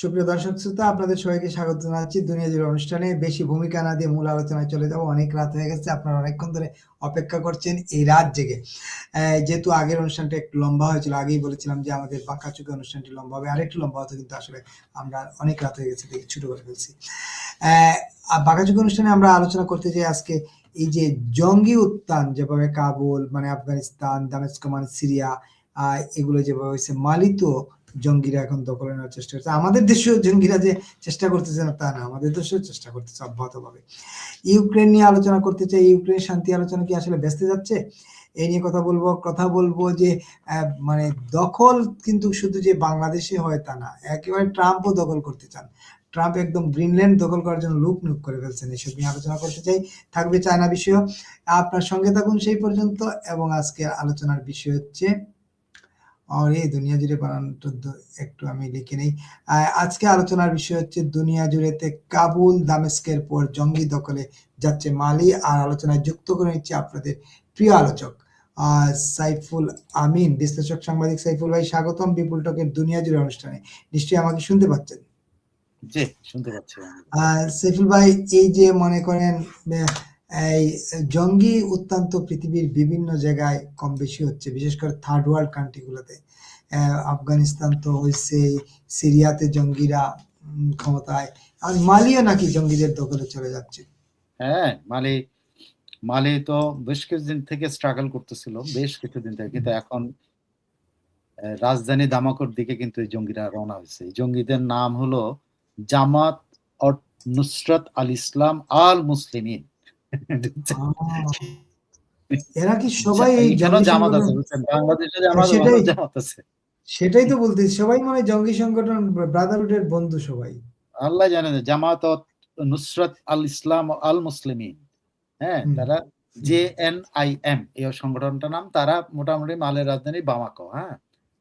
সুপ্রিয় দর্শক শ্রোতা, আপনাদের সবাইকে স্বাগত জানাচ্ছি। দুনিয়া জুড়ে অনুষ্ঠানে বেশি ভূমিকা না দিয়ে মূল আলোচনায় চলে যাব। অনেক রাত হয়ে গেছে, আপনারা অনেকক্ষণ ধরে অপেক্ষা করছেন এই রাত জেগে। যেহেতু আগের অনুষ্ঠানটা একটু লম্বা হয়েছিল, আগেই বলেছিলাম যে আমাদের পাকা চুকে অনুষ্ঠানটি লম্বা হবে। আরেকটু লম্বা হতো, কিন্তু আসলে আমরা অনেক রাত হয়ে গেছে, দেখে ছোট করে ফেলছি। বাঁকা চুকে অনুষ্ঠানে আমরা আলোচনা করতে চাই আজকে এই যে জঙ্গি উত্থান, যেভাবে কাবুল মানে আফগানিস্তান, দামেস্ক মানে সিরিয়া এগুলো যেভাবে হয়েছে, মালিতো জঙ্গিরা এখন দখল নেওয়ার চেষ্টা করছে। আমাদের দেশেও জঙ্গিরা যে চেষ্টা করতেছে না, তা না। আমাদের দেশেও চেষ্টা করতেছে অব্যাহতভাবে। ইউক্রেন নিয়ে আলোচনা করতে চাই। ইউক্রেন শান্তি আলোচনা কি আসলে ব্যস্ত যাচ্ছে? এই নিয়ে কথা বলব কথা বলব যে মানে দখল কিন্তু শুধু যে বাংলাদেশে হয় তা না, একেবারে ট্রাম্পও দখল করতে চান। ট্রাম্প একদম গ্রিনল্যান্ড দখল করার জন্য লুক নুক করে ফেলছেন এসব নিয়ে আলোচনা করতে চাই। থাকবে চায়না বিষয়। আপনার সঙ্গে থাকুন সেই পর্যন্ত এবং আজকে আলোচনার বিষয় হচ্ছে আর এই দুনিয়া জুড়ে বানানোর একটু আমি লিখে নেই। আজকে আলোচনার বিষয় হচ্ছে দুনিয়া জুড়েতে কাবুল দামেস্কের পর জঙ্গি দখলে যাচ্ছে মালি। আর আলোচনায় যুক্ত করে নিচ্ছে আপনাদের প্রিয় আলোচক সাইফুল আমিন বিশ্লেষক সাংবাদিক সাইফুল ভাই স্বাগতম বিপুল টকের দুনিয়া জুড়ে অনুষ্ঠানে। নিশ্চয়ই আমাকে শুনতে পাচ্ছেন? জি শুনতে পাচ্ছি। সাইফুল ভাই এই যে মনে করেন এই জঙ্গি উত্তান্ত পৃথিবীর বিভিন্ন জায়গায় কম বেশি হচ্ছে বিশেষ করে থার্ড ওয়ার্ল্ড কান্ট্রি গুলোতে। আহ, আফগানিস্তান তো হয়েছে সিরিয়াতে জঙ্গিরা ক্ষমতায়। আর মালিও নাকি জঙ্গিদের দখলে চলে যাচ্ছে। হ্যাঁ মালি মালি তো বেশ কিছুদিন থেকে স্ট্রাগল করতেছিল বেশ কিছুদিন থেকে। কিন্তু এখন রাজধানী দামাকোর দিকে কিন্তু এই জঙ্গিরা রওনা হয়েছে জঙ্গিদের নাম হলো জামাত নুসরাত আল ইসলাম আল মুসলিমিন এরা কি সবাই জামাত আছে বাংলাদেশে জামাত সেটাই। আছে। সেটাই তো বলতেছি সবাই মনে হয় জঙ্গি সংগঠন ব্রাদারহুডের বন্ধু সবাই। আল্লাহ জানেন জামাত নুসরাত আল ইসলাম আল মুসলিমিন হ্যাঁ তারা জে এন আই এম এই সংগঠনটার নাম তারা মোটামুটি মালের রাজধানী বামাকো হ্যাঁ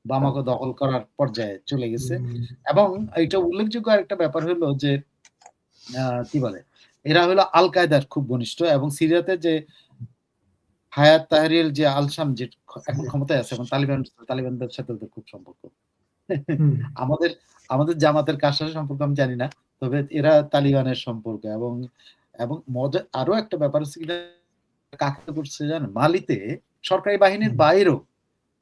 বামাকো দখল করার পর্যায়ে চলে গেছে। এবং এটা উল্লেখযোগ্য আরেকটা ব্যাপার হলো যে আহ, কি বলে? এরা হলো আল কায়দার খুব ঘনিষ্ঠ এবং সিরিয়াতে যে হায়াত তাহরিল যে আলসাম যে এখন ক্ষমতায় আছে এবং তালিবান তালিবানদের সাথে ওদের খুব সম্পর্ক। আমাদের আমাদের জামাতের কার সাথে সম্পর্ক আমি জানি না তবে এরা তালিবানের সম্পর্ক এবং এবং মজা আরও একটা ব্যাপার হচ্ছে কাকে করছে জানেন? মালিতে সরকারি বাহিনীর বাইরেও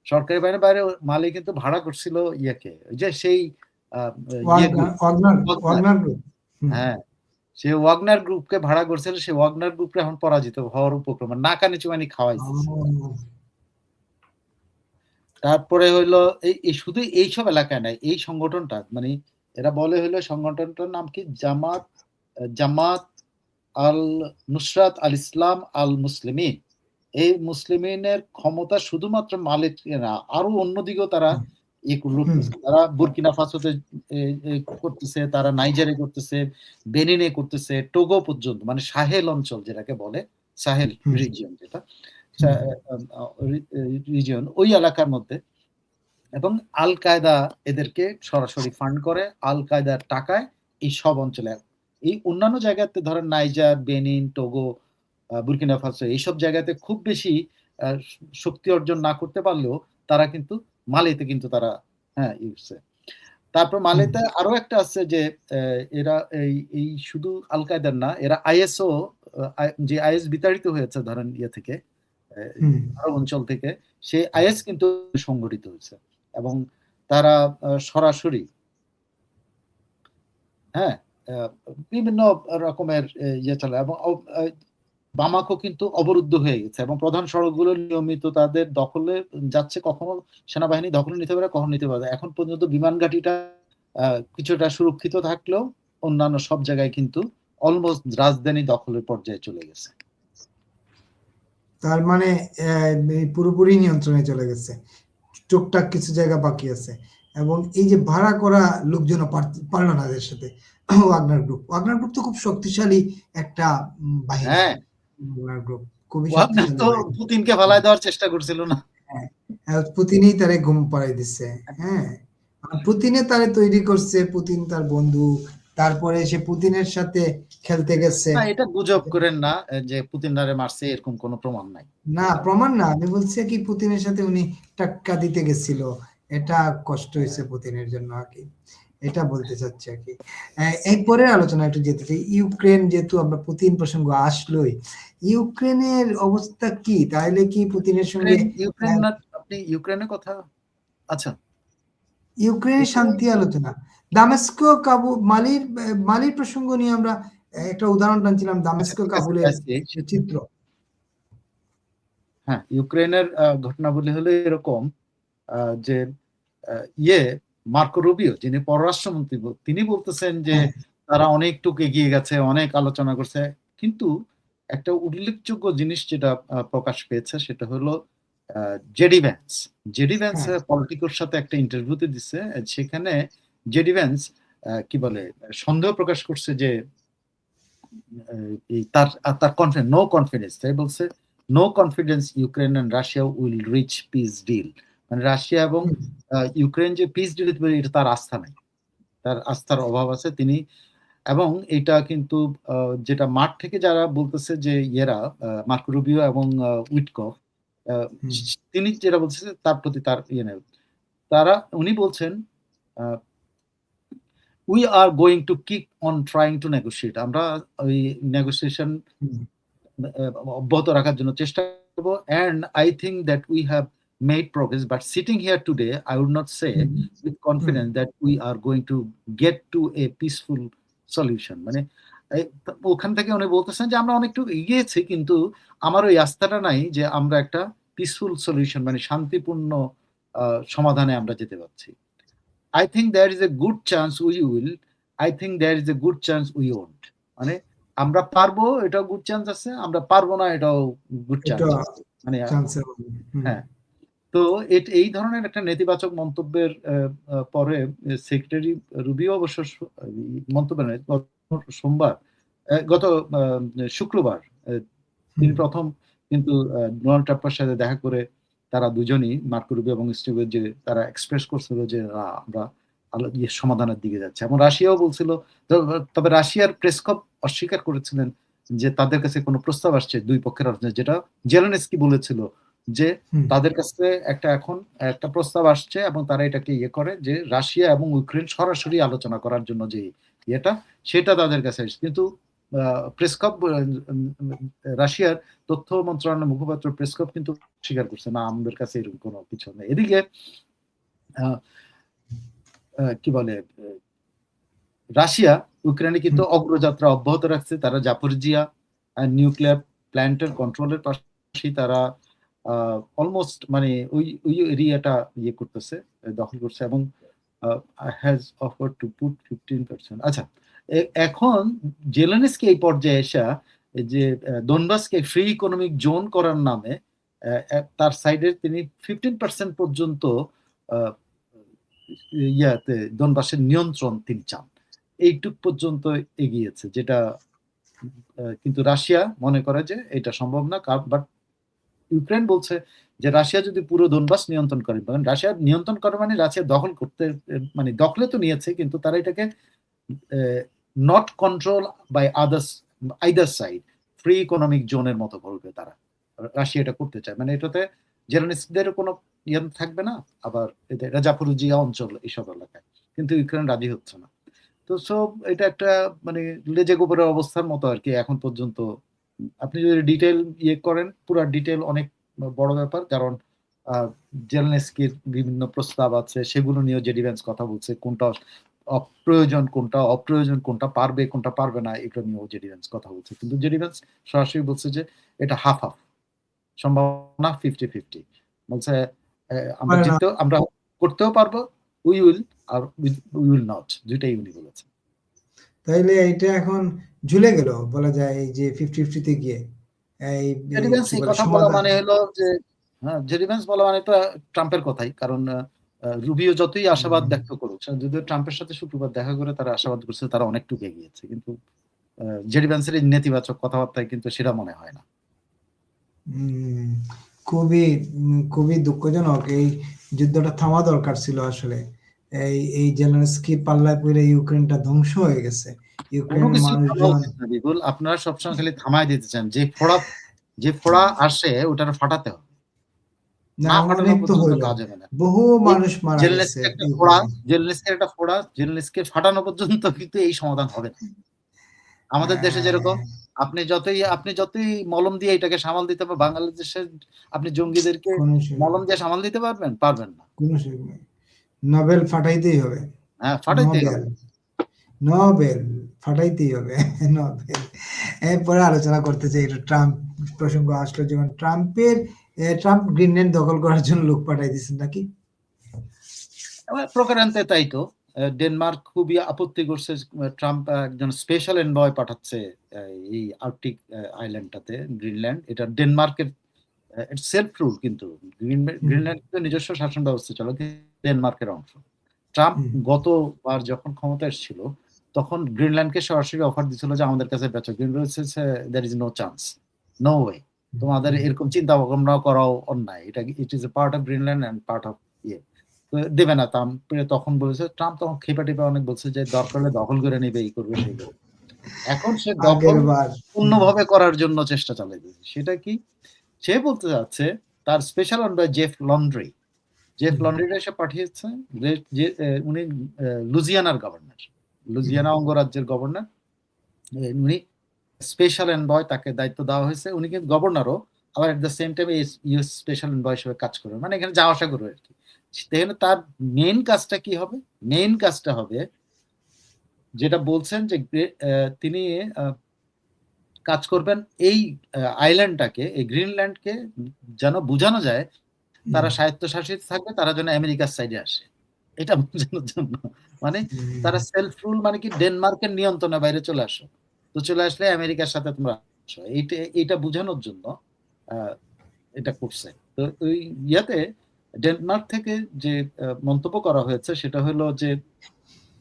সরকারি বাহিনীর বাইরে মালি কিন্তু ভাড়া করছিল ইয়াকে। ওই যে সেই। হ্যাঁ। সে ওয়াগনার গ্রুপকে ভাড়া করছিল, সে ওয়াগনার গ্রুপকে এখন পরাজিত হওয়ার উপক্রম নাকানি চুমানি খাওয়াইছে তারপরে হইল এই শুধু এইসব এলাকায় নাই, এই সংগঠনটা মানে এরা বলে হইল সংগঠনটার নাম কি? জামাত জামাত আল নুসরাত আল ইসলাম আল মুসলিমিন। এই মুসলিমিনের ক্ষমতা শুধুমাত্র মালিক না আরও অন্যদিকেও তারা তারা বুরকিনা ফাসোতে করতেছে তারা নাইজারে করতেছে বেনিনে করতেছে টোগো পর্যন্ত মানে সাহেল অঞ্চল যেটাকে বলে সাহেল রিজিয়ন যেটা রিজিয়ন ওই এলাকার মধ্যে। এবং আল কায়দা এদেরকে সরাসরি ফান্ড করে আল কায়দার টাকায় এই সব অঞ্চলে এই অন্যান্য জায়গাতে ধরেন Niger Benin Togo Burkina Faso এইসব জায়গাতে খুব বেশি আহ, শক্তি অর্জন না করতে পারলেও তারা কিন্তু মালেতে কিন্তু তারা হ্যাঁ ইউসে তারপর মালেতে আরও একটা আছে যে এরা এই এই শুধু আল কায়দার না এরা আইএসও যে আইএস বিতাড়িত হয়েছে ধরেন ইয়ে থেকে আরব অঞ্চল থেকে সেই আইএস কিন্তু সংগঠিত হয়েছে এবং তারা সরাসরি হ্যাঁ বিভিন্ন রকমের ইয়ে চলে এবং বামাকো কিন্তু অবরুদ্ধ হয়ে গেছে এবং প্রধান সড়কগুলো নিয়মিত তাদের দখলে যাচ্ছে কখনো সেনাবাহিনী দখলে নিতে পারে কখনো নিতে পারে এখন পর্যন্ত বিমান ঘাঁটিটা আহ, কিছুটা সুরক্ষিত থাকলেও অন্যান্য সব জায়গায় কিন্তু অলমোস্ট রাজধানী দখলের পর্যায়ে চলে গেছে। তার মানে পুরোপুরি নিয়ন্ত্রণে চলে গেছে। টুকটাক কিছু জায়গা বাকি আছে। এবং এই যে ভাড়া করা লোকজন পারল না এদের সাথে। ওয়াগনার গ্রুপ ওয়াগনার গ্রুপ তো খুব শক্তিশালী একটা বাহিনী। হ্যাঁ ওয়াগনার গ্রুপ খুবই তো পুতিনকে ফালায় দেওয়ার চেষ্টা করছিল না পুতিনই তারে ঘুম পাড়াই দিচ্ছে হ্যাঁ। পুতিনে তারে তৈরি করছে পুতিন তার বন্ধু তারপরে সে পুতিনের সাথে খেলতে গেছে। এটা গুজব করেন না যে পুতিন নারে মারছে এরকম কোনো প্রমাণ নাই। না প্রমাণ না আমি বলছি কি পুতিনের সাথে উনি টাক্কা দিতে গেছিল এটা কষ্ট হয়েছে পুতিনের জন্য আর কি। এটা বলতে চাচ্ছি আর কি। এরপরে আলোচনা একটু যেতে চাই। ইউক্রেন যেহেতু আমরা পুতিন প্রসঙ্গ আসলোই ইউক্রেনের অবস্থা কি? তাহলে কি পুতিনের সঙ্গে ইউক্রেন না আপনি ইউক্রেনের কথা আচ্ছা। ইউক্রেনের শান্তি আলোচনা। দামেস্কো কাবু মালির মালির প্রসঙ্গ নিয়ে আমরা একটা উদাহরণ টানছিলাম দামেস্কো আচ্ছা, ঠিক আছে, কাবুলের চিত্র। হ্যাঁ ইউক্রেনের ঘটনাবলী হলো এরকম আহ, যে ইয়ে মার্কো রুবিও যিনি পররাষ্ট্রমন্ত্রী তিনি বলতেছেন যে হ্যাঁ। তারা অনেকটুকু এগিয়ে গেছে অনেক আলোচনা করছে কিন্তু একটা উল্লেখযোগ্য জিনিস যেটা প্রকাশ পেয়েছে সেটা হলো জেডি ভ্যান্স জেডি ভ্যান্স হ্যাঁ। পলিটিকোর সাথে একটা ইন্টারভিউতে দিচ্ছে সেখানে জেডি ভ্যান্স কি বলে সন্দেহ প্রকাশ করছে যে তার তার কনফিডেন্স নো কনফিডেন্স তাই বলছে no confidence Ukraine and Russia will reach peace deal মানে রাশিয়া এবং ইউক্রেন যে পিস ডিল এটা তার আস্থা নাই। তার আস্থার অভাব আছে তিনি। এবং এটা কিন্তু যেটা মাঠ থেকে যারা বলতেছে যে ইয়েরা মার্কো রুবিও এবং উইটকফ আহ, তিনি যেটা বলছে যে তার প্রতি তার ইয়ে নেই। তারা উনি বলছেন we are going to keep on trying to negotiate আমরা ওই নেগোসিয়েশন। অব্যাহত রাখার জন্য চেষ্টা করব। And I think that we have made progress but sitting here today I would not say with confidence mm-hmm. that we are going to get to a peaceful solution. মানে ওখান থেকে উনি বলতেছেন যে আমরা অনেকটু এগিয়েছি কিন্তু আমার ওই আস্থাটা নাই যে আমরা একটা পিসফুল সলিউশন মানে শান্তিপূর্ণ সমাধানে আমরা যেতে পারছি। I think there is a good chance we will I think there is a good chance we won't মানে আমরা পারব এটাও গুড চান্স আছে আমরা পারব না এটাও গুড চান্স মানে হ্যাঁ। তো এই ধরনের একটা নেতিবাচক মন্তব্যের পরে সেক্রেটারি রুবিও অবশ্য মন্তব্য নয়, সোমবার গত শুক্রবার তিনি প্রথম কিন্তু ডোনাল্ড ট্রাম্পের সাথে দেখা করে তারা দুজনই মার্কো রুবিও এবং স্টিভের যে তারা এক্সপ্রেস করছিল যে না, আমরা ইয়ে সমাধানের দিকে যাচ্ছে। এবং রাশিয়াও বলছিল তবে রাশিয়ার প্রেসকপ অস্বীকার করেছিলেন যে তাদের কাছে কোনো প্রস্তাব আসছে দুই পক্ষের যেটা জেলেনস্কি বলেছিল যে তাদের কাছে একটা এখন একটা প্রস্তাব আসছে এবং তারা এটাকে ইয়ে করে যে রাশিয়া এবং ইউক্রেন সরাসরি আলোচনা করার জন্য যে ইয়েটা সেটা তাদের কাছে আসছে। কিন্তু প্রেসকপ রাশিয়ার তথ্য মন্ত্রণালয়ের মুখপাত্র প্রেসকপ কিন্তু স্বীকার করছে না আমাদের কাছে এরকম কোনো কিছু নেই। এদিকে কি বলে রাশিয়া ইউক্রেনে কিন্তু অগ্রযাত্রা অব্যাহত রাখছে। তারা জাপরজিয়া নিউক্লিয়ার প্ল্যান্টের কন্ট্রোলের পাশাপাশি তারা অলমোস্ট মানে ওই ওই এরিয়াটা ইয়ে করতেছে দখল করছে এবং has offer to put fifteen percent আচ্ছা এখন জেলেনস্কি এই পর্যায়ে এসা যে দোনবাসকে ফ্রি ইকোনমিক জোন করার নামে তার সাইডে তিনি ফিফটিন পার্সেন্ট পর্যন্ত ইয়াতে দোনবাসের নিয়ন্ত্রণ তিনি চান। এইটুক পর্যন্ত এগিয়েছে, যেটা কিন্তু রাশিয়া মনে করে যে এটা সম্ভব না বাট ইউক্রেন বলছে যে রাশিয়া যদি পুরো দোনবাস নিয়ন্ত্রণ করে রাশিয়া নিয়ন্ত্রণ করে মানে রাশিয়া দখল করতে মানে দখলে তো নিয়েছে, কিন্তু তারা এটাকে not control by others either side free economic জোনের মতো করবে তারা। রাশিয়া এটা করতে চায় মানে এটাতে জেরানিস্টদের কোনো ইয়ে থাকবে না, আবার এতে এটা জাফরুজিয়া অঞ্চল এইসব এলাকায়, কিন্তু ইউক্রেন রাজি হচ্ছে না। তো সব এটা একটা মানে লেজে গোবরের অবস্থার মতো আর কি, এখন পর্যন্ত আপনি যদি ডিটেল ইয়ে করেন পুরো ডিটেল অনেক বড় ব্যাপার। কারণ জেলনেস্কির বিভিন্ন প্রস্তাব আছে সেগুলো নিয়েও যে ডিফেন্স কথা বলছে কোনটা অপ্রয়োজন কোনটা অপ্রয়োজন কোনটা পারবে কোনটা পারবে না এগুলো নিয়েও যে ডিফেন্স কথা বলছে। কিন্তু যে ডিফেন্স সরাসরি বলছে যে এটা হাফ হাফ সম্ভাবনা ফিফটি ফিফটি বলছে আমরা জিততেও আমরা করতেও পারব we will R we will not দুইটাই উনি বলেছে তাইলে এটা এখন ঝুলে গেল বলা যায় এই যে ফিফটি ফিফটিতে গিয়ে। এই কথা বলা মানে হলো যে হ্যাঁ জেডিভেন্স বলা মানে তো ট্রাম্পের কথাই কারণ রুবিও যতই আশাবাদ ব্যক্ত করুক যদিও ট্রাম্পের সাথে শুক্রবার দেখা করে তারা আশাবাদ করছে তারা অনেকটুকু এগিয়েছে কিন্তু জেডিভেন্সের এই নেতিবাচক কথাবার্তায় কিন্তু সেটা মনে হয় না। খুবই খুবই দুঃখজনক এই যুদ্ধটা থামা দরকার ছিল আসলে। এই এই জেলেনস্কি পাল্লায় পড়ে ইউক্রেনটা ধ্বংস হয়ে গেছে। বিপুল। আপনারা সবসময় খালি থামায় দিতে চান। যে ফোড়া যে ফোড়া আসে ওটার ফাটাতে হবে। না না ফাটানো পর্যন্ত কাজ হবে না। বহু মানুষ মারা গেছে একটা ফোড়া জেলনেসকে একটা ফোড়া জেলনেসকে ফাটানো পর্যন্ত কিন্তু এই সমাধান হবে না। আমাদের দেশে যেরকম আপনি যতই আপনি যতই মলম দিয়ে এটাকে সামাল দিতে পারবেন বাংলাদেশের আপনি জঙ্গিদেরকে মলম দিয়ে সামাল দিতে পারবেন? পারবেন না। কোনো নেই। নোবেল ফাটাইতেই হবে। হ্যাঁ ফাটাইতে নোবেল। নোবেল। ফাটাইতেই হবে। নোবেল এরপরে আলোচনা করতে চাই এটা ট্রাম্প প্রসঙ্গ আসলো যেমন ট্রাম্পের ট্রাম্প গ্রিনল্যান্ড দখল করার জন্য লোক পাঠাই দিচ্ছেন নাকি? প্রকারান্তে তাই তো। ডেনমার্ক খুবই আপত্তি করছে ট্রাম্প একজন স্পেশাল এনভয় পাঠাচ্ছে এই আর্কটিক আইল্যান্ডটাতে গ্রিনল্যান্ড এটা ডেনমার্কের সেলফ রুল কিন্তু। গ্রিন- গ্রিনল্যান্ড নিজস্ব শাসন ব্যবস্থা চলে ডেনমার্কের অংশ। ট্রাম্প। গতবার যখন ক্ষমতা এসেছিল তখন গ্রিনল্যান্ডকে সরাসরি অফার দিছিল যে আমাদের কাছে বেচো Greenland there is no chance no way তোমাদের এরকম চিন্তা ভাবনা করাও অন্যায়। এটা it is a part of Greenland and part of ইয়ে। দেবে না তখন বলেছে ট্রাম্প তখন খেপা টেপা অনেক বলছে যে দরকার হলে দখল করে নেবে এই করবে সেই করবে। এখন সে দখল পূর্ণভাবে করার জন্য চেষ্টা চালিয়ে দিয়েছে। সেটা কি? সে বলতে যাচ্ছে তার special envoy Jeff Landry Jeff হুম। লন্ড্রি এসে পাঠিয়েছে উনি লুজিয়ানার গভর্নর লুজিয়ানা অঙ্গরাজ্যের গভর্নর উনি স্পেশাল এনবয় তাকে দায়িত্ব দেওয়া হয়েছে। উনি কিন্তু গভর্নরও আবার at the same time US special envoy হিসেবে কাজ করবে মানে এখানে যাওয়া আসা করবে আর কি। সেখানে তার মেইন কাজটা কি হবে? মেইন কাজটা হবে যেটা বলছেন যে তিনি কাজ করবেন এই আইল্যান্ডটাকে এই গ্রিনল্যান্ডকে যেন বোঝানো যায় তারা স্বায়ত্তশাসিত থাকবে তারা যেন আমেরিকার সাইডে আসে। এটা বোঝানোর জন্য। মানে তারা সেলফ রুল মানে কি ডেনমার্কের নিয়ন্ত্রণের বাইরে চলে আসো। তো চলে আসলে আমেরিকার সাথে তোমরা আসো। এইটা এইটা বোঝানোর জন্য এটা করছে। তো ওই ইয়াতে ডেনমার্ক থেকে যে মন্তব্য করা হয়েছে সেটা হলো যে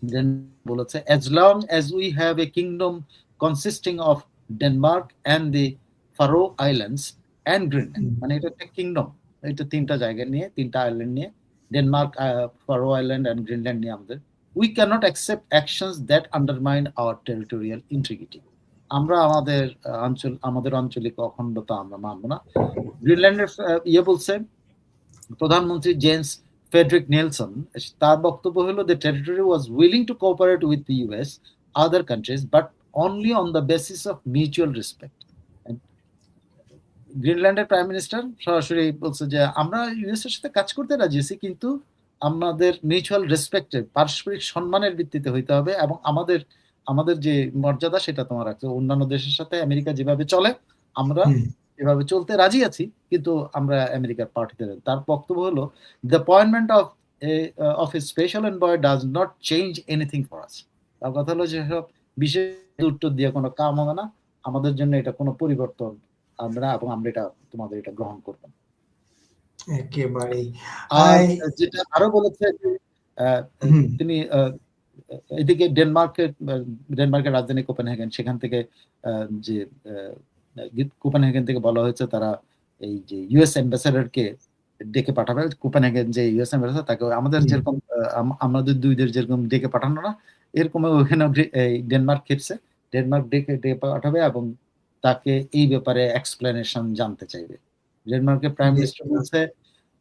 ডেন- বলেছে as long as we have a kingdom consisting of Denmark and the Faroe Islands and Greenland মানে এটা একটা কিংডম এটা তিনটা জায়গা নিয়ে তিনটা আইল্যান্ড নিয়ে Denmark Faroe island and Greenland নিয়ে আমাদের। We can't accept actions that undermine our territorial integrity আমরা আমাদের আহ, অঞ্চল আমাদের আঞ্চলিক অখণ্ডতা আমরা মানব না। গ্রিনল্যান্ডের আহ, ইয়ে বলছে প্রধানমন্ত্রী জেমস ফেডরিক নেলসন তার বক্তব্য হলো the territory was willing to cooperate with the US other countries but only on the basis of mutual respect গ্রিনল্যান্ডের prime minister সরাসরি বলছে যে আমরা ইউএস এর সাথে কাজ করতে রাজি আছি কিন্তু আমাদের মিউচুয়াল রেসপেক্টের পারস্পরিক সম্মানের ভিত্তিতে হইতে হবে এবং আমাদের আমাদের যে মর্যাদা সেটা তোমার হবে। অন্যান্য দেশের সাথে আমেরিকা যেভাবে চলে আমরা এভাবে চলতে রাজি আছি কিন্তু আমরা আমেরিকার পার্টিতে তার বক্তব্য হলো the appointment of of a special envoy does not change anything for us তার কথা হলো যে সব বিশেষ উত্তর দিয়ে কোনো কাম হবে না। আমাদের জন্য এটা কোনো পরিবর্তন আমরা এবং আমরা এটা তোমাদের এটা গ্রহণ করব। একেবারেই আর যেটা আরও বলেছে। তিনি এদিকে ডেনমার্কের ডেনমার্কের রাজধানী কোপেনহেগেন সেখান থেকে যে কোপেনহেগেন থেকে বলা হয়েছে তারা এই যে ইউএস অ্যাম্বাসেডারকে ডেকে পাঠাবে কোপেনহেগেন যে ইউএস অ্যাম্বাসেডার তাকে আমাদের। যেরকম আমাদের দুই দেশ যেরকম ডেকে পাঠানো না এরকম ওখানে ডেনমার্ক খেপছে ডেনমার্ক ডেকে ডেকে পাঠাবে এবং তাকে এই ব্যাপারে এক্সপ্লেনেশন জানতে চাইবে। ডেনমার্কের প্রাইম মিনিস্টার বলছে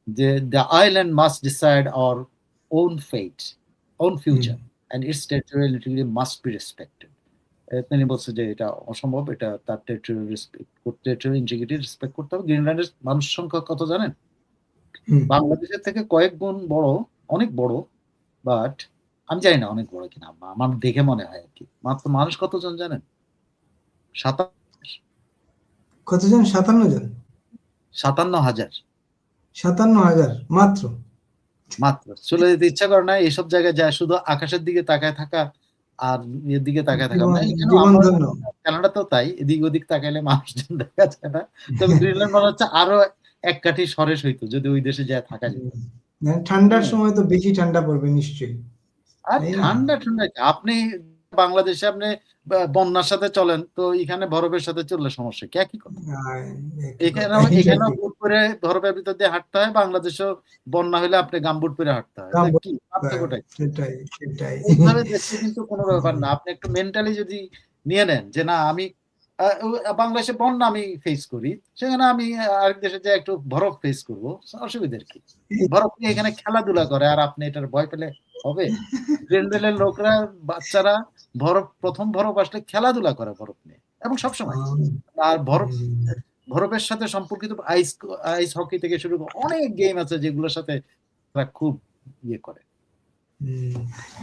যে the island must decide our own fate own future and its territorial integrity must be respected তিনি বলছে যে এটা অসম্ভব এটা তার territorial respect territorial integrity respect করতে হবে। গ্রিনল্যান্ডের মানুষ সংখ্যা কত জানেন? বাংলাদেশের থেকে কয়েক গুণ বড় অনেক বড় বাট আমি জানি না অনেক বড় কিনা আমার দেখে মনে হয় আর কি। মাত্র মানুষ কতজন জানেন? সাতান্ন কতজন? সাতান্ন জন? সাতান্ন হাজার। সাতান্ন হাজার মাত্র? মাত্র। চলে যেতে ইচ্ছা করে না এইসব জায়গায় যায় শুধু আকাশের দিকে তাকায় থাকা আর এর দিকে তাকায় থাকা। মানে ধন্য। কানাডাতেও তাই এদিক ওদিক তাকাইলে মানুষজন দেখা যায় না। তবে গ্রিনল্যান্ড মনে হচ্ছে আরও এক কাঠি সরেস হইতো যদি ওই দেশে যায় থাকা যেত না, ঠান্ডার সময় তো বেশি ঠান্ডা পড়বে নিশ্চয়ই। আর ঠান্ডা ঠান্ডা আপনি বাংলাদেশে আপনি বন্যার সাথে চলেন তো এখানে বরফের সাথে চললে সমস্যা কি? একই কথা। আর এখানেও এখানেও বুট পরে বরফের ভিতর দিয়ে হাঁটতে হয় বাংলাদেশেও বন্যা হলে আপনি গামবুট পরে হাঁটতে হয়। কি দেখতে কিন্তু কোনো ব্যাপার না। আপনি একটু মেন্টালি যদি নিয়ে নেন যে না আমি বাংলাদেশে বন্যা আমি ফেস করি সেখানে আমি আরেক দেশে যে একটু বরফ ফেস করব অসুবিধার কি? বরফ নিয়ে এখানে খেলাধুলা করে আর আপনি এটার ভয় পেলে হবে? গ্রেন্ডেলের লোকরা বাচ্চারা বরফ প্রথম বরফ আসলে খেলাধুলা করে বরফ নিয়ে এবং সবসময়। আর বরফ বরফের সাথে সম্পর্কিত আইস আইস হকি থেকে শুরু করে অনেক গেম আছে যেগুলোর সাথে তারা খুব ইয়ে করে।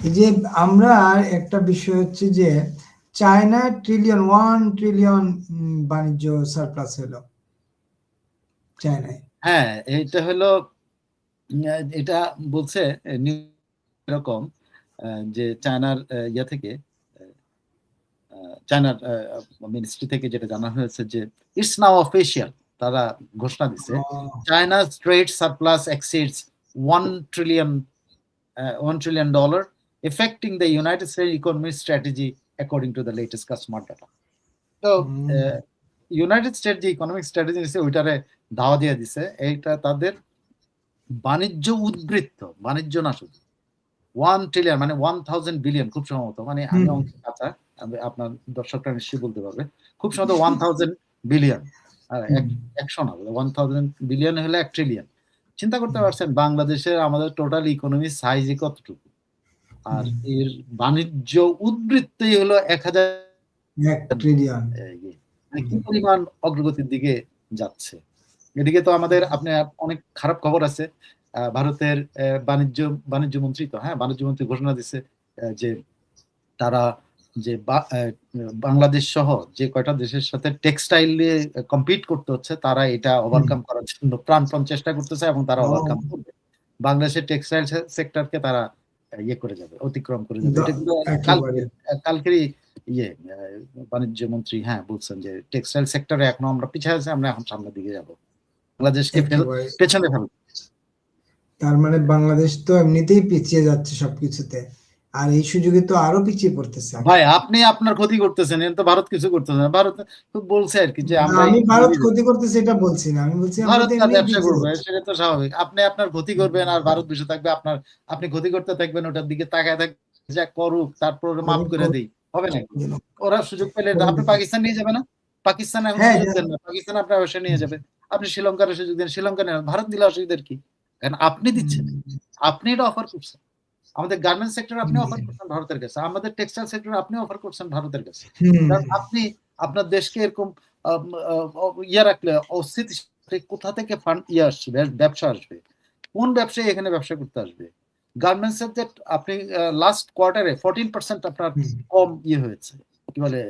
যে আমরা একটা বিষয় হচ্ছে যে চায়না ট্রিলিয়ন ওয়ান ট্রিলিয়ন বাণিজ্য সারপ্লাস হলো। চায়নায়। হ্যাঁ এটা হলো এটা বলছে নিউ- এরকম যে চায়নার ইয়া থেকে চায়নার মিনিস্ট্রি থেকে যেটা জানা হয়েছে যে ইটস নাও অফিসিয়াল তারা ঘোষণা দিছে China's trade surplus exceeds one trillion one one dollar affecting the United States economic strategy according to the latest customer data. তো। ইউনাইটেড স্টেট যে ইকোনমিক স্ট্র্যাটেজি দিছে ওইটারে ধাওয়া দিয়ে দিছে এইটা তাদের বাণিজ্য উদ্বৃত্ত বাণিজ্য না শুধু ওয়ান ট্রিলিয়ন মানে ওয়ান থাউজেন্ড বিলিয়ন খুব সম্ভবত মানে আমি হুম। অঙ্ক কাঁচা আমি আপনার দর্শকরা নিশ্চয়ই বলতে পারবে। খুব সম্ভবত ওয়ান থাউজেন্ড বিলিয়ন একশো না ওয়ান থাউজেন্ড বিলিয়ন হলে এক ট্রিলিয়ন চিন্তা করতে পারছেন বাংলাদেশের আমাদের টোটাল ইকোনমি সাইজই কতটুকু? আর এর বাণিজ্য উদ্বৃত্তই হলো এক হাজার। মানে কি পরিমাণ অগ্রগতির দিকে যাচ্ছে? এদিকে তো আমাদের আপনার অনেক খারাপ খবর আছে। ভারতের বাণিজ্য বাণিজ্য মন্ত্রী তো হ্যাঁ বাণিজ্য মন্ত্রী ঘোষণা দিছে যে তারা যে বাংলাদেশ সহ যে কয়টা দেশের সাথে টেক্সটাইল নিয়ে কম্পিট করতে হচ্ছে তারা এটা ওভারকাম করার জন্য প্রাণপণ চেষ্টা করতেছে এবং তারা ওভারকাম করবে। বাংলাদেশের টেক্সটাইল সেক্টরকে তারা ইয়ে করে যাবে অতিক্রম করে যাবে। এটা কিন্তু কালকেরই ইয়ে বাণিজ্য মন্ত্রী হ্যাঁ বলছেন যে টেক্সটাইল সেক্টরে এখনও আমরা পিছিয়ে আছি আমরা এখন সামনের দিকে যাব। বাংলাদেশকে। পেছনে ফেল তার মানে বাংলাদেশ তো এমনিতেই পিছিয়ে যাচ্ছে সবকিছুতে। আর এই সুযোগে তো আরও পিছিয়ে পড়তেছে। ভাই আপনি আপনার ক্ষতি করতেছেন এর তো ভারত কিছু করতেছে না। ভারত তো বলছে আর কি যে আমরা আমি ভারত ক্ষতি করতেছে এটা বলছি না। আমি বলছি ভারত তার ব্যবসা করবে সেটা তো স্বাভাবিক। আপনি আপনার ক্ষতি করবেন আর ভারত বসে থাকবে আপনার আপনি ক্ষতি করতে থাকবেন ওটার দিকে তাকায় থাকবে যা করুক তারপর মাফ করে দেই। হবে না? ওরা সুযোগ পেলে আপনি পাকিস্তান নিয়ে যাবে না? পাকিস্তান এখন হ্যাঁ, সুযোগ হ্যাঁ। দেন না। পাকিস্তান আপনার ব্যবসা নিয়ে যাবে। আপনি শ্রীলঙ্কার সুযোগ দেন শ্রীলঙ্কা ভারত দিলে অসুবিধার কি? কারণ আপনি দিচ্ছেন। আপনি এটা অফার করছেন। আমাদের গার্মেন্টস সেক্টর আপনি অফার করছেন ভারতের কাছে আমাদের টেক্সটাইল সেক্টর আপনি অফার করছেন ভারতের কাছে। আপনি আপনার দেশকে এরকম ইয়ে রাখলে অস্থিতি কোথা থেকে ফান্ড ইয়ে আসছে ব্যবসা আসবে? কোন ব্যবসায়ী এখানে ব্যবসা করতে আসবে? গার্মেন্টস এর যে আপনি লাস্ট কোয়ার্টারে ফোরটিন পার্সেন্ট আপনার কম ইয়ে হয়েছে কি বলে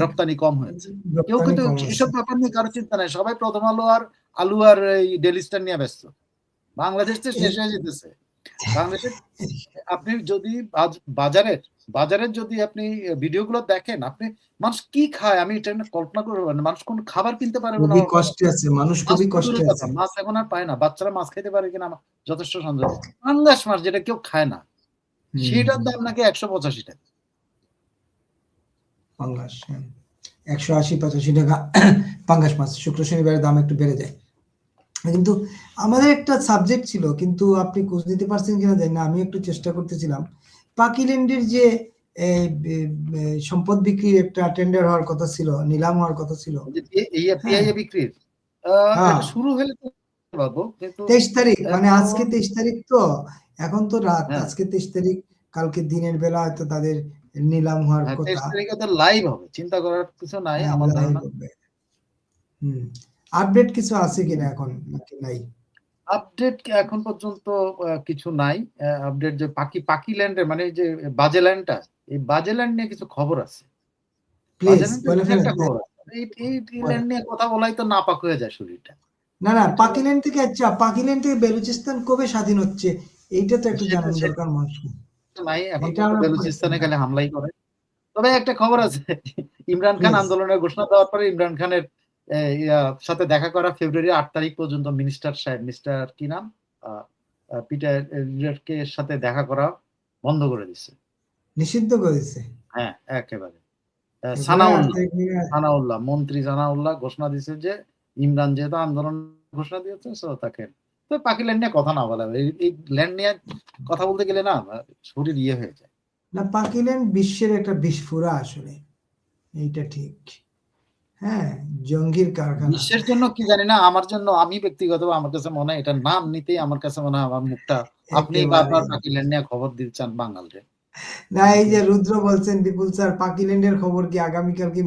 রপ্তানি কম হয়েছে। কেউ কিন্তু। এসব ব্যাপার নিয়ে কারও চিন্তা নাই সবাই প্রথম আলো আর আলু আর এই ডেলি স্টার নিয়ে ব্যস্ত। বাংলাদেশ তো শেষ হয়ে যেতেছে। বাংলাদেশের আপনি যদি বাজ- বাজারের বাজারের যদি আপনি ভিডিওগুলো দেখেন আপনি মানুষ কি খায়? আমি এটা কল্পনা করতে পারি না। মানুষ কোন খাবার কিনতে খুবই কষ্টে আছে মানুষ খুবই কষ্টে আছে। মাছ এখন আর পায় না। বাচ্চারা মাছ খেতে পারে কিনা যথেষ্ট সন্দেহ। পাঙ্গাস মাছ যেটা কেউ খায় না সেটার দাম নাকি একশো পঁচাশি টাকা। পাঙ্গাস হ্যাঁ। একশো আশি পঁচাশি টাকা পাঙ্গাস মাছ। শুক্র শনিবারের দাম একটু বেড়ে যায়। কিন্তু আমাদের একটা সাবজেক্ট ছিল কিন্তু আপনি খোঁজ দিতে পারছেন কিনা জানি না আমি একটু চেষ্টা করতেছিলাম। পাকিল্যান্ডের যে সম্পদ বিক্রির একটা টেন্ডার হওয়ার কথা ছিল নিলাম হওয়ার কথা ছিল। যে পি- এই পিআইএ বিক্রির হ্যাঁ। শুরু হলে তেইশ তারিখ মানে আজকে তেইশ তারিখ তো এখন তো রাত হ্যাঁ। আজকে তেইশ তারিখ কালকে দিনের বেলা হয়তো তাদের নিলাম হওয়ার হ্যাঁ, তেইশ কথা তারিখে তো লাইভ হবে চিন্তা করার কিছু নাই হ্যাঁ, আমার ধারণা। হুম। আপডেট কিছু আছে কিনা এখন? নাকি নাই? আপডেট এখন পর্যন্ত কিছু নাই। আপডেট যে পাকি পাকিল্যান্ডের মানে এই যে বাজেল্যান্ডটা এই বাজেল্যান্ড নিয়ে কিছু খবর আছে। এই ল্যান্ড নিয়ে কথা বলাই তো নাপাক হয়ে যায় শরীরটা। না না পাকিল্যান্ড থেকে আচ্ছা পাকিল্যান্ড থেকে বেলুচিস্তান কবে স্বাধীন হচ্ছে? এইটা তো একটু সেটা- দরকার মানুষকে। নাই এখন বেলুচিস্তানে খালি হামলাই করে। তবে একটা খবর আছে ইমরান খান আন্দোলনের ঘোষণা দেওয়ার পরে ইমরান খানের সাথে দেখা করা ফেব্রুয়ারি আট তারিখ পর্যন্ত মিনিস্টার সাহেব মিস্টার কি নাম? পিটার কে সাথে দেখা করা বন্ধ করে দিচ্ছে নিষিদ্ধ করেছে? হ্যাঁ একেবারে। সানাউল্লাহ সানাউল্লাহ মন্ত্রী সানাউল্লাহ ঘোষণা দিয়েছে যে ইমরান যেহেতু আন্দোলন ঘোষণা দিয়েছে so তাকে তো পাকি ল্যান্ড নিয়ে কথা না বলা এই ল্যান্ড নিয়ে কথা বলতে গেলে না শরীর ইয়ে হয়ে যায়। না পাকিল্যান্ড বিশ্বের একটা বিস্ফোরা আসলে। এইটা ঠিক। হ্যাঁ জঙ্গির কারখানা। বিশ্বের জন্য কি জানি না আমার জন্য আমি ব্যক্তিগত আমার কাছে মনে হয় এটার নাম নিতেই আমার কাছে মনে হয় আমার মুখটা। আপনি বা আপনার পাকিল্যান্ড নিয়ে খবর দিতে চান বাঙালরে না এই যে রুদ্র বলছেন বিপুল স্যার পাকিল্যান্ডের খবর কি আগামীকাল কি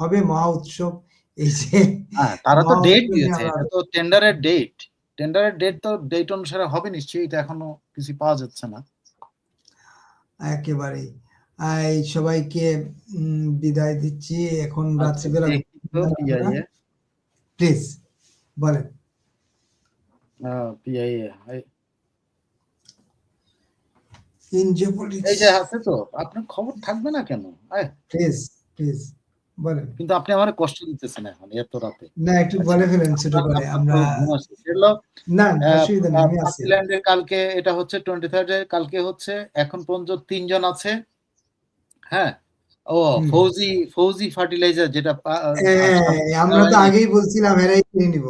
হবে মহা উৎসব? এই যে হ্যাঁ তারা তো ডেট দিয়েছে এটা তো টেন্ডারের ডেট টেন্ডারের ডেট তো ডেট অনুসারে হবে নিশ্চয়ই এটা এখনও কিছু পাওয়া যাচ্ছে না। একেবারেই। এই সবাইকে বিদায় দিচ্ছি। এখন আচ্ছা, রাত্রিবেলা তো PIA প্লিজ বলেন। ইন এই যে আছে তো আপনার খবর থাকবে না কেন? প্লিজ প্লিজ বলেন। কিন্তু আপনি আমার কষ্ট দিতেছেন এখন এত রাতে। না একটু বলে ফেলেন ছোট করে আমরা পাকিল্যান্ডের কালকে এটা হচ্ছে টোয়েন্টি থার্ড কালকে হচ্ছে এখন পর্যন্ত তিনজন আছে। হ্যাঁ? ও ফৌজি ফৌজি ফার্টিলাইজার যেটা আমরা তো আগেই বলছিলাম এরাই কিনে নিব।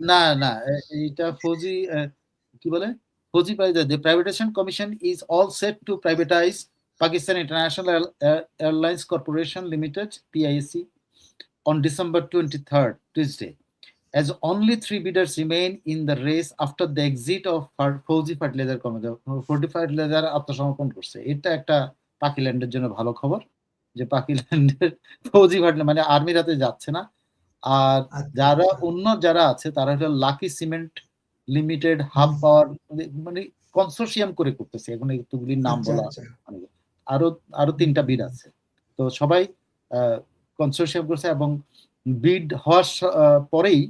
না না এ- এইটা ফৌজি কি বলে? Fauji the privatization commission is all set to privatize Pakistan international airlines corporation limited PIC on December 23rd, Tuesday, as only three bidders remain in the race after the exit of Far- Fauzi Fertilizer Company. Fauzi Fertilizer আত্মসমর্পণ করছে। এটা একটা পাকিল্যান্ডের জন্য ভালো খবর যে পাকিল্যান্ডের ফৌজি fertiliser মানে আর্মির হাতে যাচ্ছে না আর আচ্ছা, যারা। অন্য যারা আছে তারা হলো Lucky Cement Limited Hub Power মানে কনসোর্সিয়াম করে করতেছে এখন এতগুলির নাম আচ্ছা, বলা আচ্ছা। আরও আরও তিনটা বিড আছে তো সবাই কনসোর্সিয়াম করছে এবং বিড হওয়ার পরেই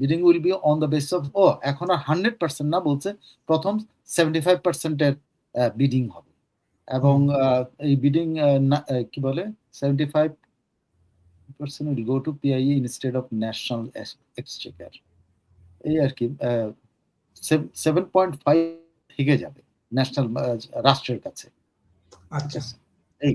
bidding will be on the base of ও এখন আর হান্ড্রেড পার্সেন্ট না বলছে প্রথম সেভেন্টি ফাইভ পার্সেন্টের বিডিং হবে এবং এই বিডিং কি বলে? Seventy five percent will go to PI instead of national exchequer এই আর কি সেভেন পয়েন্ট ফাইভ থেকে যাবে ন্যাশনাল রাষ্ট্রের কাছে। আচ্ছা। এই।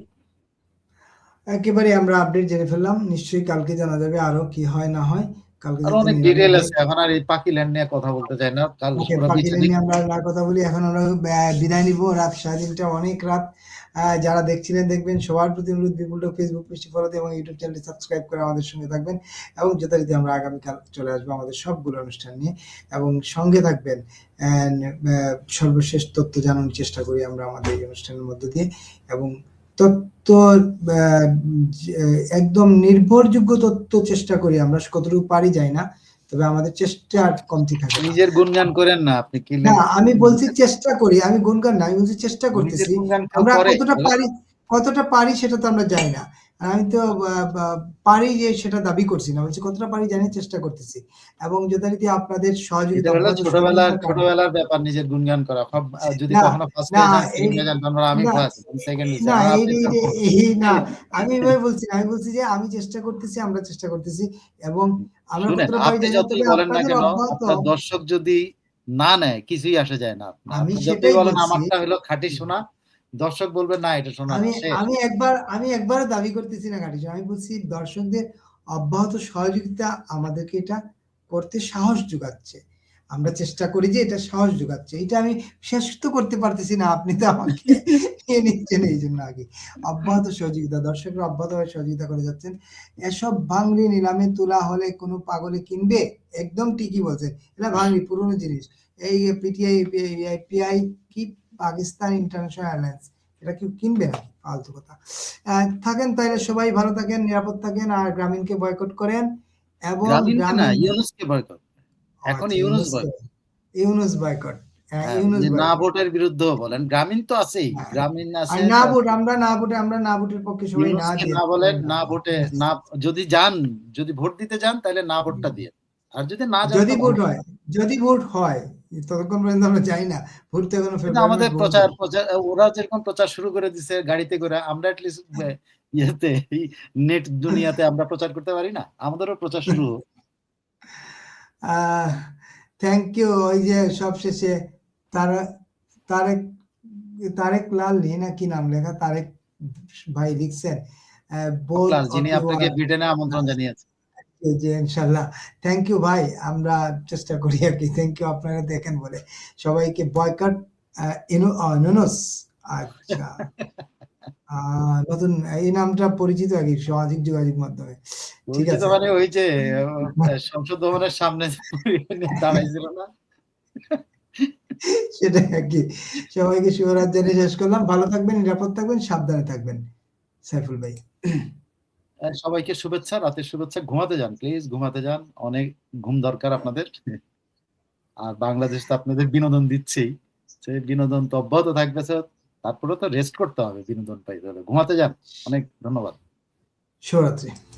একেবারে আমরা আপডেট জেনে ফেললাম। নিশ্চয়ই কালকে জানা যাবে আরও কি হয় না হয়। কালকে অনেক নিরাপদ আছে এখন আর এই পাকিল্যান্ড নিয়ে কথা বলতে চাই না। কাল ওকে ওরা নিয়ে আমরা না কথা বলি এখন আমরা বিদায় নিব। রাত অনেক যারা দেখছিলেন দেখবেন সবার প্রতি অনুরোধ বিপুল ফেসবুক পেজটি ফলোতে এবং ইউটিউব চ্যানেলটি সাবস্ক্রাইব করে আমাদের সঙ্গে থাকবেন এবং যথারীতি আমরা আগামীকাল চলে আসব আমাদের সবগুলো অনুষ্ঠান নিয়ে। এবং সঙ্গে থাকবেন সর্বশেষ তথ্য জানানোর চেষ্টা করি আমরা আমাদের এই অনুষ্ঠানের মধ্য দিয়ে। এবং যে- একদম নির্ভরযোগ্য তত্ত্ব চেষ্টা করি আমরা কতটুকু পারি যাই না তবে আমাদের চেষ্টা কমতি থাকে নিজের গুণগান করেন না আপনি কি না আমি বলছি চেষ্টা করি আমি গুণগান না আমি বলছি চেষ্টা করতেছি। আমরা কতটা পারি কতটা পারি সেটা তো আমরা জানি না। আমি তো পারি যে সেটা দাবি করছি না। বলছি কতটা পারি জানি চেষ্টা করতেছি। এবং যথারীতি আপনাদের সহযোগিতা ছোটবেলার ছোটবেলার ব্যাপার নিজের গুণগান করা। সব- যদি কখনো ফার্স্ট আমি ফার্স্ট সেকেন্ড না এই না আমি এভাবে বলছি আমি বলছি যে আমি চেষ্টা করতেছি আমরা চেষ্টা করতেছি। এবং আমরা কতটা পারি আপনি জানি না, যতই বলেন না কেন দর্শক যদি না নেয় কিছুই আসে যায় না। আমি আপনি যতই বলেন আমারটা হলো খাঁটি শোনা দর্শক বলবে না এটা শোনা আমি আমি একবার আমি একবার দাবি করতেছি না গাড়ি আমি বলছি দর্শকদের অব্যাহত সহযোগিতা আমাদেরকে এটা করতে সাহস যোগাচ্ছে। আমরা চেষ্টা করি যে এটা সাহস যোগাচ্ছে। এটা আমি শেষ তো করতে পারতেছি না আপনি তো আমাকে নিয়ে নিচ্ছেন এই জন্য আগে। অব্যাহত সহযোগিতা দর্শকরা অব্যাহতভাবে সহযোগিতা করে যাচ্ছেন। এসব ভাঙড়ি নিলামে তোলা হলে কোনো পাগলে কিনবে? একদম ঠিকই বলছেন। এটা ভাঙড়ি পুরনো জিনিস। এই পিটিআই পিআই কি পাকিস্তান ইন্টারন্যাশনাল এয়ারলাইন্স এটা কেউ কিনবে না ফালতু কথা। থাকেন তাইলে সবাই ভালো থাকেন নিরাপদ থাকেন আর গ্রামীণকে বয়কট করেন এবং ইউনুসকে বয়কট এখন আচ্ছা, ইউনুস ইউনুসকে- ইউনুস বয়কট হ্যাঁ, হ্যাঁ, না ভোটের বলেন। গ্রামীণ তো আছেই। হ্যাঁ। গ্রামীণ আছে না ভোট আমরা না ভোটে আমরা না ভোটের পক্ষে সবাই না না বলেন না। ভোটে না যদি যান যদি ভোট দিতে যান তাহলে না ভোটটা দিয়ে। আর যদি না যদি ভোট হয় যদি ভোট হয় ততক্ষণ পর্যন্ত আমরা যাই না। ভোট তো এখনও কিন্তু ফেব্রুয়ারি আমাদের প্রচার প্রচার ওরা যেরকম প্রচার শুরু করে দিছে গাড়িতে করে আমরা অ্যাটলিস্ট ইয়েতে নেট দুনিয়াতে আমরা প্রচার করতে পারি না? আমাদেরও প্রচার শুরু থ্যাংক ইউ ওই যে সবশেষে তারা তারেক তারেক লাল লি না কি নাম লেখা? তারেক ভাই লিখছেন। যিনি আপনাকে ব্রিটেনে আমন্ত্রণ জানিয়েছেন যে ইনশাল্লাহ। থ্যাংক ইউ ভাই আমরা চেষ্টা করি আর কি। থ্যাংক ইউ আপনারা দেখেন বলে। সবাইকে বয়কট ইউনুস আচ্ছা। নতুন এই নামটা পরিচিত কি সামাজিক যোগাযোগ মাধ্যমে। ঠিক আছে। মানে ওই যে সংসদ ভবনের সামনে দাঁড়াইছিল না? সেটাই আর কি। সবাইকে শুভরাত জানিয়ে শেষ করলাম। ভালো থাকবেন নিরাপদ থাকবেন সাবধানে থাকবেন। সাইফুল ভাই। সবাইকে শুভেচ্ছা, রাতের শুভেচ্ছা। ঘুমাতে যান প্লিজ ঘুমাতে যান। অনেক ঘুম দরকার আপনাদের। আর বাংলাদেশ তো আপনাদের বিনোদন দিচ্ছেই। সেই বিনোদন তো অব্যাহত থাকবে স্যার তারপরে তো রেস্ট করতে হবে বিনোদন হবে ঘুমাতে যান। অনেক ধন্যবাদ। শুভরাত্রি